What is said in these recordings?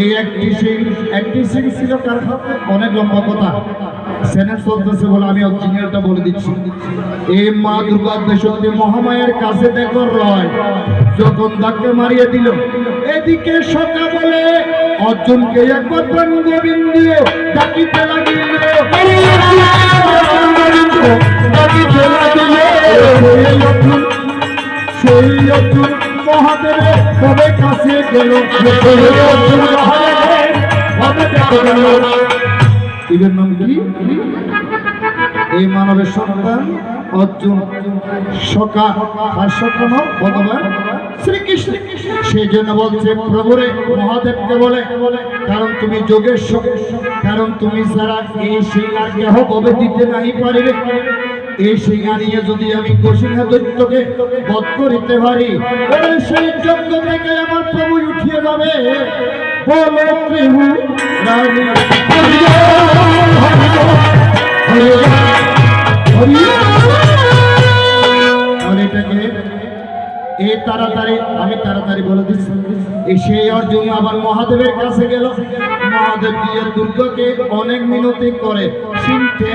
এই ছিল অনেক লম্বা কথা। চলতেছে বলে, আমি অরিজিনালটা বলে দিচ্ছি। এই মা মহামায়ের কাছে দেখো রয়। যখন ধাক্কা মারিয়ে দিল, এদিকে সকা বলে অর্জুনকে একবার প্রাণ গোবিন্দ ডাকিতে লাগিল। ডাকিতে লাগিল। সেই অর্জুন। মহাদেবে, তবে কাছে গেল নাম কি? এই মানবের সন্তান অর্জুন। সকা ভগবান শ্রীকৃষ্ণ। সেই জন্য বলছে, প্রভুরে, মহাদেবকে বলে, কারণ তুমি যোগেশ্বর কারণ তুমি ছাড়া এই সিংহার কেহ কবে দিতে নাই পারিবে। এই সিংহা নিয়ে যদি আমি গোসিংহা দৈত্যকে বধ করিতে পারি সেই যজ্ঞ থেকে আমার প্রভু উঠিয়ে যাবে বলো এই তাড়াতাড়ি, আমি তাড়াতাড়ি বলে দিচ্ছি। সেই অর্জুন আবার মহাদেবের কাছে গেল। মহাদেব দিয়ে দুর্গাকে অনেক মিনতি করে সিংকে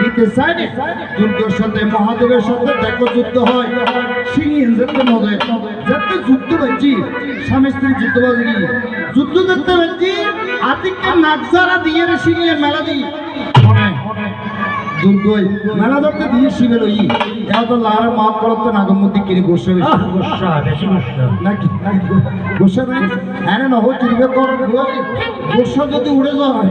দিতে চায় না। দুর্গের সাথে মহাদেবের সাথে দেখো যুদ্ধ হয়। সিংহ যেতে মজে যেতে যুদ্ধ পাচ্ছি স্বামী স্ত্রী যুদ্ধ বাজি যুদ্ধ দেখতে পাচ্ছি আতিককে নাকজারা দিয়ে রে সিংহের মেলা দিই দুর্গই মেলা ধরতে দিয়ে শিবে লই লার মাপ করতে নাগমতি কিনে বসে গুসা বেশি গুসা। নাকি? গোসা নাই? না হচ্ছে কর গোসা যদি উড়ে যায়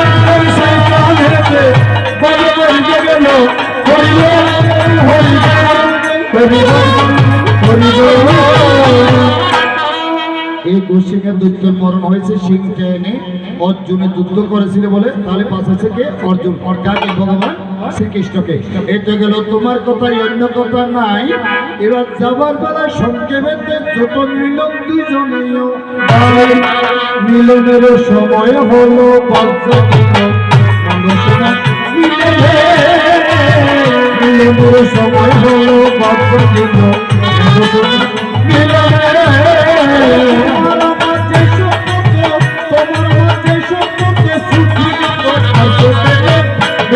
এই কৌশিকের দৈত্য মরণ হয়েছে সিংকে এনে অর্জুনে যুদ্ধ করেছিল বলে তাহলে পাশে থেকে অর্জুন। অর্থাৎ ভগবান শ্রীকৃষ্ণকে। এটা গেল তোমার কথাই অন্য কথা নাই। এবার যাবার বেলা সংক্ষেপে যত মিলন দুজনেও মিলনের সময় হলো বজ্রদিন।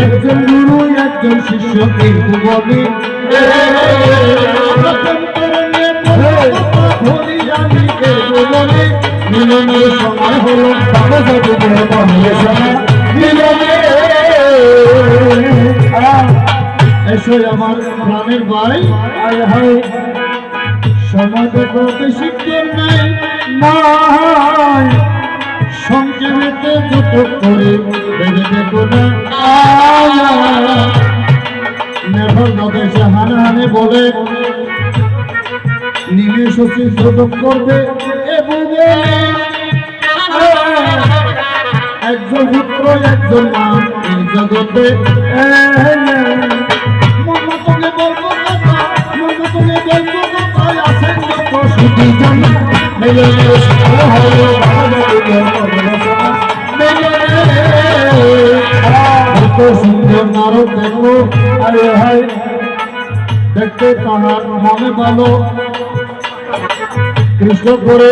একজন গুরু, একজন শিষ্য মিলনের সময় হলো তাকে এসে আমার প্রাণের ভাই আয় হায়। সমাজে তো নাই হাতে যত করে বেঁধে দেখো না বলে নিমেষ যোগ করবে এ বুঝে একজন পুত্র, একজন মা জগতে দেখো আরে ভাই দেখতে তাহার মনে ভালো। কৃষ্ণ করে